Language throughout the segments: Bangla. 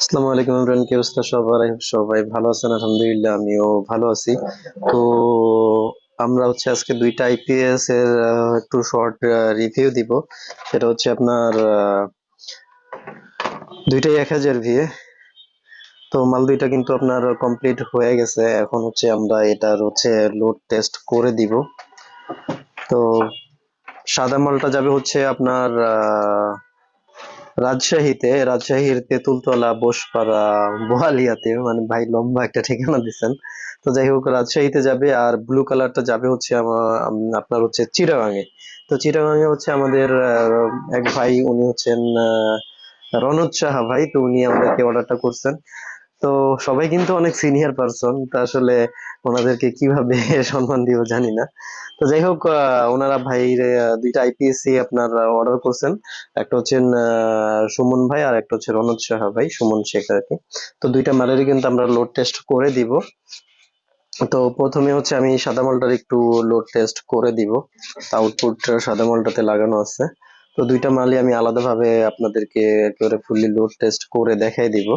আসসালামু আলাইকুম ইমরান কি অবস্থা সবাই সবাই ভালো আছেন? আলহামদুলিল্লাহ আমিও ভালো আছি। তো আমরা হচ্ছে আজকে দুইটা আইপিএস এর একটু শর্ট রিভিউ দিব। সেটা হচ্ছে আপনার দুইটাই এক হাজার ভিএ তো মাল দুইটা কিন্তু আপনার কমপ্লিট হয়ে গেছে। এখন হচ্ছে আমরা এটার হচ্ছে লোড টেস্ট করে দিব। তো সাদা মালটা যাবে হচ্ছে আপনার আহ, রাজশাহীতে, রাজশাহীর তেঁতুলতলা, বোসপাড়া বোয়ালিয়াতে মানে ভাই লম্বা একটা ঠিকানা দিচ্ছেন তো যাই হোক, রাজশাহীতে যাবে আর ব্লু কালারটা যাবে হচ্ছে আপনার হচ্ছে চিটাগাঙে। তো চিরাগাঙে হচ্ছে আমাদের এক ভাই, উনি হচ্ছেন রনদ সাহা ভাই, তো উনি আমাদেরকে অর্ডারটা করছেন। তো সবাই কিন্তু অনেক সিনিয়র পারসন তা আসলে ওনাদেরকে কীভাবে সম্মান দিব জানি না। তো যাই হোক ওনারা ভাই দুইটা আইপিএসসি আপনার অর্ডার করছেন। একটা হচ্ছেন সুমন ভাই আর একটা হচ্ছে রনদ সাহা ভাই, সুমন শেখ আর কি। তো দুইটা মালেরই কিন্তু আমরা লোড টেস্ট করে দিব। তো প্রথমে হচ্ছে আমি সাদা মালটার একটু লোড টেস্ট করে দিব। আউটপুট সাদা মালটাতে লাগানো আছে। তো দুইটা মালই আমি আলাদাভাবে আপনাদেরকে একেবারে ফুললি লোড টেস্ট করে দেখাই দিব।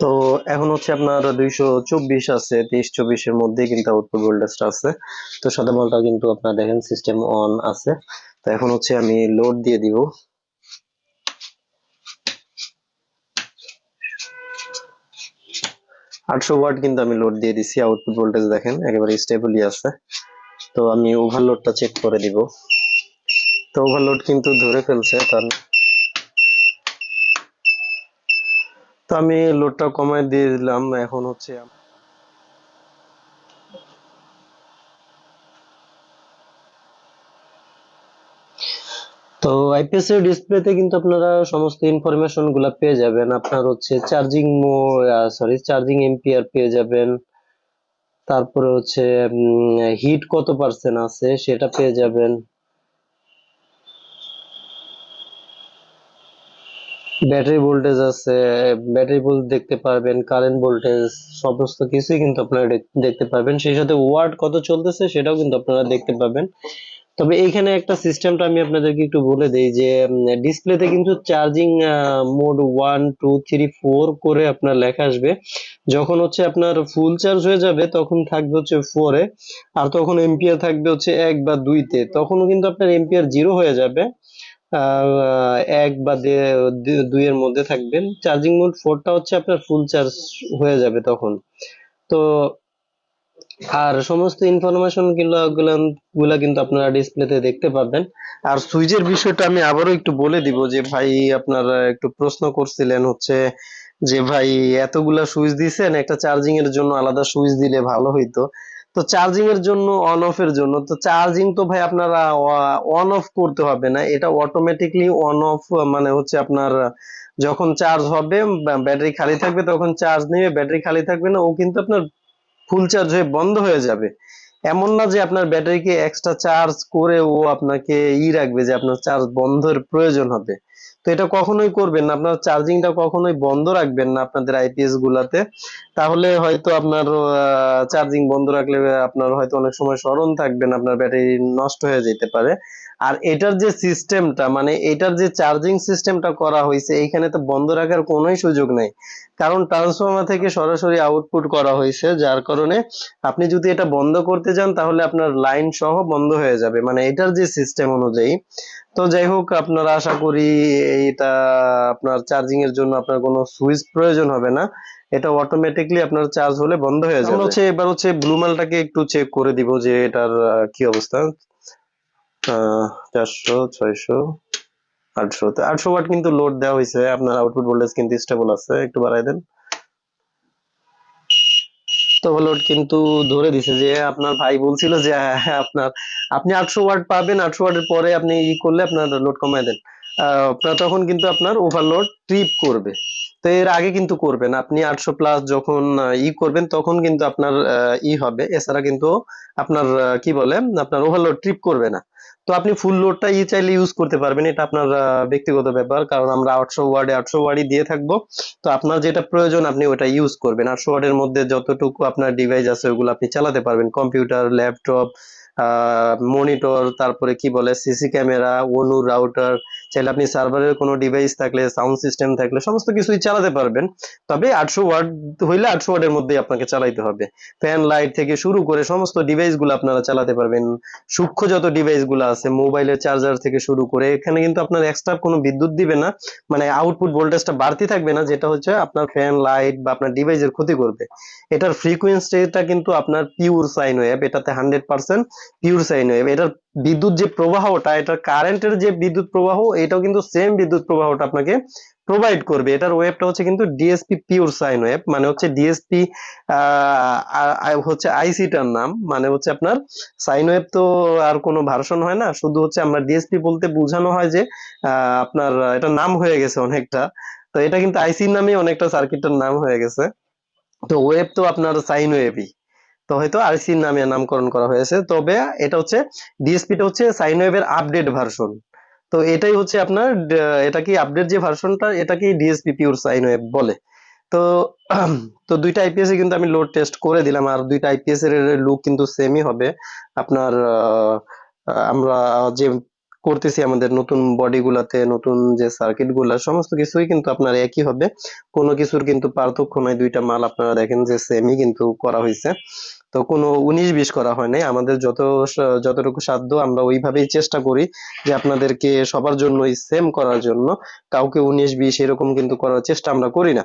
তো এখন হচ্ছে আপনার দুইশো চব্বিশ আছে, তেইশ চব্বিশের মধ্যে কিন্তু আউটপুট ভোল্টেজটা আছে। তো সাদা মালটা কিন্তু আপনার দেখেন সিস্টেম অন আছে। তো এখন হচ্ছে আমি লোড দিয়ে দিব। আটশো ওয়াট কিন্তু আমি লোড দিয়ে দিছি আউটপুট ভোল্টেজ দেখেন, একেবারে স্টেবলই আছে। তো আমি ওভারলোডটা চেক করে দিব। তো ওভারলোড কিন্তু ধরে ফেলছে, তার তো আমি লোডটা কমায় দিয়ে দিলাম, এখন হচ্ছে তো আইপিএস এর ডিসপ্লেতে কিন্তু আপনারা সমস্ত ইনফরমেশনগুলা পেয়ে যাবেন। আপনার হচ্ছে চার্জিং মো সরি চার্জিং এম্পিয়ার পেয়ে যাবেন। তারপরে হচ্ছে হিট কত পার্সেন্ট আছে সেটা পেয়ে যাবেন। ব্যাটারি ভোল্টেজ আছে ব্যাটারি ভোল্টেজ দেখতে পারবেন কারেন্ট ভোল্টেজ সমস্ত কিছুই কিন্তু আপনারা দেখ- দেখতে পারবেন। সেই সাথে ওয়াট কত চলতেছে সেটাও কিন্তু আপনারা দেখতে পাবেন তবে এইখানে একটা সিস্টেমটা আমি আপনাদেরকে একটু বলে দেই যে ডিসপ্লেতে কিন্তু charging mode one two three four করে আপনার লেখা আসবে। যখন হচ্ছে আপনার ফুল চার্জ হয়ে যাবে, তখন থাকবে হচ্ছে ফোরে আর তখন এম্পিয়ার থাকবে হচ্ছে এক বা দুইতে। তখনও কিন্তু আপনার এম্পিয়ার জিরো হয়ে যাবে। এক বা দুইয়ের মধ্যে থাকবেন। চার্জিং মোড ফোরটা হচ্ছে আপনার ফুল চার্জ হয়ে যাবে তখন। তো, আর সমস্ত ইনফরমেশন গুলা- কিন্তু আপনারা ডিসপ্লেতে দেখতে পাবেন আর সুইচের বিষয়টা আমি আবারও একটু বলে দিব যে, ভাই আপনারা একটু প্রশ্ন করছিলেন হচ্ছে যে, ভাই এতগুলা সুইচ দিছেন, একটা চার্জিং এর জন্য আলাদা সুইচ দিলে ভালো হইতো। তো চার্জিং এর জন্য অন অফ এর জন্য, তো চার্জিং তো ভাই আপনারা অন অফ করতে হবে না, এটা অটোমেটিকলি অন অফ মানে হচ্ছে আপনার, যখন চার্জ হবে ব্যাটারি খালি থাকবে, তখন চার্জ নেবে ব্যাটারি খালি থাকবে না, ও কিন্তু আপনার ফুল চার্জ হয়ে বন্ধ হয়ে যাবে। এমন না যে আপনার ব্যাটারিকে এক্সট্রা চার্জ করে ও আপনাকে ই রাখবে যে আপনার চার্জ বন্ধের প্রয়োজন হবে। তো এটা কখনোই করবেন না। আপনার চার্জিংটা কখনোই বন্ধ রাখবেন না আপনাদের আইপিএস গুলাতে। তাহলে হয়তো আপনার চার্জিং বন্ধ রাখলে আপনার হয়তো অনেক সময় স্মরণ থাকবেন আপনার ব্যাটারি নষ্ট হয়ে যেতে পারে। আর এটার যে সিস্টেমটা মানে এটার যে চার্জিং সিস্টেমটা করা হয়েছে, এইখানে তো বন্ধ রাখার কোনোই সুযোগ নেই। কারণ ট্রান্সফরমার থেকে সরাসরি আউটপুট করা হয়েছে, যার কারণে আপনি যদি এটা বন্ধ করতে যান, তাহলে আপনার লাইন সহ বন্ধ হয়ে যাবে। মানে এটার যে সিস্টেম অনুযায়ী। তো যাই হোক আপনারা আশা করি এটা আপনার চার্জিং এর জন্য আপনার কোনো সুইচ প্রয়োজন হবে না। এটা অটোমেটিকলি আপনার চার্জ হলে বন্ধ হয়ে যাবে। আমরা হচ্ছে এবার হচ্ছে ব্লু মালটাকে একটু চেক করে দিব যে এটার কি অবস্থা। আহ, চারশো ছয়শো আটশো। তো আটশো ওয়াট কিন্তু লোড দেওয়া হয়েছে। আপনার আউটপুট ভোল্টেজ কিন্তু স্টেবল আছে। একটু বাড়াই দেন। তো লোড কিন্তু ধরে দিছে যে আপনার ভাই বলছিল যে হ্যাঁ, আপনার আপনি আটশো ওয়াট পাবেন আটশো ওয়াটের পরে আপনি ই করলে আপনার লোড কমায় দেন। আপনার তখন কিন্তু আপনার ওভারলোড ট্রিপ করবে। তো এর আগে কিন্তু করবেন। আপনি আটশো প্লাস যখন ই করবেন তখন কিন্তু আপনার ই হবে। এছাড়া কিন্তু আপনার কি বলে আপনার ওভারলোড ট্রিপ করবে না। তো আপনি ফুল লোডটা ই চাইলে ইউজ করতে পারবেন, এটা আপনার ব্যক্তিগত ব্যাপার, কারণ আমরা আটশো ওয়ার্ডে আটশো ওয়ার্ডই দিয়ে থাকব। তো আপনার যেটা প্রয়োজন, আপনি ওটা ইউজ করবেন। আটশো ওয়ার্ডের মধ্যে যতটুকু আপনার ডিভাইস আছে, ওগুলো আপনি চালাতে পারবেন। কম্পিউটার ল্যাপটপ মনিটর তারপরে কি বলে সিসি ক্যামেরা অনু রাউটার চাইলে আপনি সার্ভারের কোনো ডিভাইস থাকলে সাউন্ড সিস্টেম থাকলে, সমস্ত কিছুই চালাতে পারবেন। তবে আটশো ওয়াট হইলে আটশো ওয়াটের মধ্যেই আপনাকে চালাইতে হবে। ফ্যান লাইট থেকে শুরু করে সমস্ত ডিভাইসগুলো আপনারা চালাতে পারবেন। সূক্ষ্ম যত ডিভাইসগুলো আছে মোবাইলের চার্জার থেকে শুরু করে, এখানে কিন্তু আপনার এক্সট্রা কোনো বিদ্যুৎ দিবে না। মানে আউটপুট ভোল্টেজটা বাড়তি থাকবে না, যেটা হচ্ছে আপনার ফ্যান লাইট বা আপনার ডিভাইসের ক্ষতি করবে। এটার ফ্রিকোয়েন্সিটা কিন্তু আপনার পিওর সাইন ওয়েভ এটাতে hundred percent pure sine wave এটার বিদ্যুৎ যে প্রবাহটা, এটার কারেন্টের যে বিদ্যুৎ প্রবাহ এটাও কিন্তু সেম বিদ্যুৎ প্রবাহটা আপনাকে প্রোভাইড করবে। এটার ওয়েবটা হচ্ছে কিন্তু ডিএসপি পিওর সাইন ওয়েভ মানে হচ্ছে ডিএসপি হচ্ছে আইসিটার নাম মানে হচ্ছে আপনার সাইন ওয়েভ তো আর কোনো ভার্সন হয় না, শুধু হচ্ছে আমরা ডিএসপি বলতে বোঝানো হয় যে আপনার এটা নাম হয়ে গেছে অনেকটা। তো এটা কিন্তু আইসির নামে অনেকটা সার্কিটের নাম হয়ে গেছে। তো ওয়েব তো আপনার সাইন ওয়েভই তো হয়তো আরসির নামে নামকরণ করা হয়েছে। তবে এটা হচ্ছে ডিএসপিটা হচ্ছে সাইন ওয়েভের আপডেট ভার্সন তো এটাই হচ্ছে আপনার এটা কি আপডেট যে ভার্সনটা এটা কি ডিএসপি পিওর সাইন ওয়েব বলে? তো তো দুইটা আইপিএস এ কিন্তু আমি লোড টেস্ট করে দিলাম, আর দুইটা আইপিএস এর লুক কিন্তু সেমই হবে। আপনার আমরা যে করতেছি আমাদের নতুন বডি গুলাতে, নতুন যে সার্কিটগুলা, সমস্ত কিছুই কিন্তু আপনার একই হবে। কোনো কিছুর কিন্তু পার্থক্য নাই, দুইটা মাল আপনারা দেখেন যে সেমই কিন্তু করা হয়েছে তো কোনো উনিশ বিশ করা হয় নাই। আমাদের যত যতটুকু সাধ্য আমরা ওইভাবেই চেষ্টা করি যে আপনাদেরকে সবার জন্যই সেম করার জন্য। কাউকে উনিশ বিশ এরকম কিন্তু করার চেষ্টা আমরা করি না।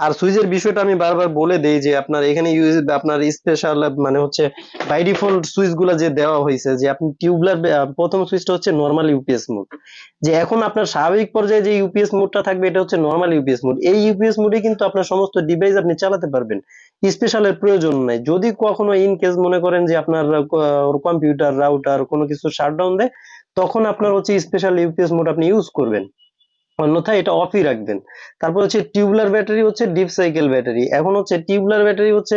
আর সুইচের বিষয়টা আমি বারবার বলে দেই যে আপনার এখানে ইউজ আপনার স্পেশাল মানে হচ্ছে বাই ডিফল্ট সুইচগুলা যে দেওয়া হয়েছে, যে আপনি টিউবলার প্রথম সুইচটা হচ্ছে নর্মাল ইউপিএস মোড যে এখন আপনার স্বাভাবিক পর্যায়ে যে ইউপিএস মোডটা থাকবে, এটা হচ্ছে নর্মাল ইউপিএস মোড এই ইউপিএস মোডে কিন্তু আপনার সমস্ত ডিভাইস আপনি চালাতে পারবেন। স্পেশালের প্রয়োজন নাই। যদি কখনো ইন কেস মনে করেন যে আপনার কম্পিউটার রাউটার কোনো কিছু শাটডাউন দেয়, তখন আপনার হচ্ছে স্পেশাল ইউপিএস মোড আপনি ইউজ করবেন। অন্যথায় এটা অফই রাখবেন। তারপর হচ্ছে টিউবলার ব্যাটারি হচ্ছে ডিপ সাইকেল ব্যাটারি এখন হচ্ছে টিউবলার ব্যাটারি হচ্ছে,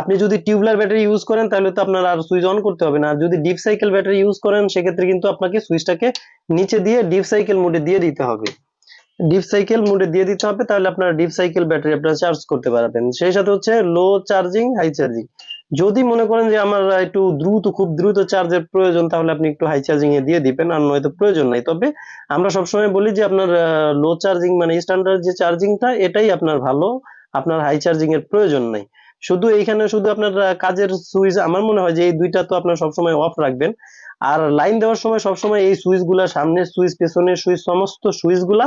আপনি যদি টিউবলার ব্যাটারি ইউজ করেন, তাহলে তো আপনার আর সুইচ অন করতে হবে না। যদি ডিপ সাইকেল ব্যাটারি ইউজ করেন, সেক্ষেত্রে কিন্তু আপনাকে সুইচটাকে নিচে দিয়ে ডিপ সাইকেল মোডে দিয়ে দিতে হবে। ডিপ সাইকেল মোডে দিয়ে দিতে হবে, তাহলে আপনার ডিপ সাইকেল ব্যাটারি আপনারা চার্জ করতে পারবেন। সেই সাথে হচ্ছে লো চার্জিং হাই চার্জিং যদি মনে করেন যে আমার একটু দ্রুত, খুব দ্রুত চার্জের প্রয়োজন, তাহলে আপনি একটু হাই চার্জিং এ দিয়ে দিবেন, আর নয়তো প্রয়োজন নাই। তবে আমরা সবসময় বলি যে আপনার লো চার্জিং মানে স্ট্যান্ডার্ড যে চার্জিংটা এটাই আপনার ভালো। আপনার হাই চার্জিং এর প্রয়োজন নাই। শুধু এইখানে শুধু আপনার কাজের সুইচ আমার মনে হয় যে এই দুইটা তো আপনার সবসময় অফ রাখবেন। আর লাইন দেওয়ার সময় সবসময় এই সুইচগুলা, সামনের সুইচ পেছনের সুইচ সমস্ত সুইচগুলা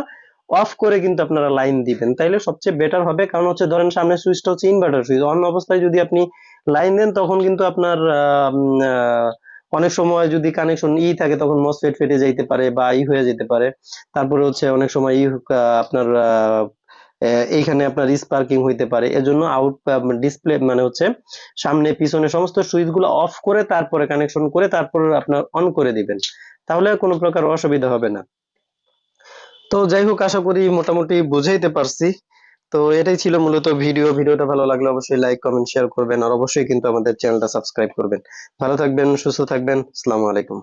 অফ করে কিন্তু আপনারা লাইন দিবেন। তাইলে সবচেয়ে বেটার হবে, কারণ হচ্ছে ধরেন সামনের সুইচটা হচ্ছে ইনভার্টার সুইচ অন অবস্থায় যদি আপনি লাইন দেন তখন কিন্তু আপনার অনেক সময় যদি কানেকশন ই থাকে, তখন মসফেট ফেটে যাইতে পারে বা ই হয়ে যেতে পারে। তারপরে হচ্ছে অনেক সময় ই আপনার এইখানে আপনার স্পার্কিং হইতে পারে। এজন্য আউট ডিসপ্লে মানে হচ্ছে সামনে, পিছনে সমস্ত সুইচগুলো অফ করে, তারপরে কানেকশন করে, তারপর আপনার অন করে দিবেন। তাহলে কোনো প্রকার অসুবিধা হবে না। তো যাই হোক, আশা করি মোটামুটি বুঝাইতে পারছি। তো এটাই ছিল মূলত ভিডিও। ভিডিওটা ভালো লাগলে অবশ্যই লাইক কমেন্ট শেয়ার করবেন। আর অবশ্যই কিন্তু আমাদের চ্যানেলটা সাবস্ক্রাইব করবেন। ভালো থাকবেন, সুস্থ থাকবেন। আসসালামু আলাইকুম।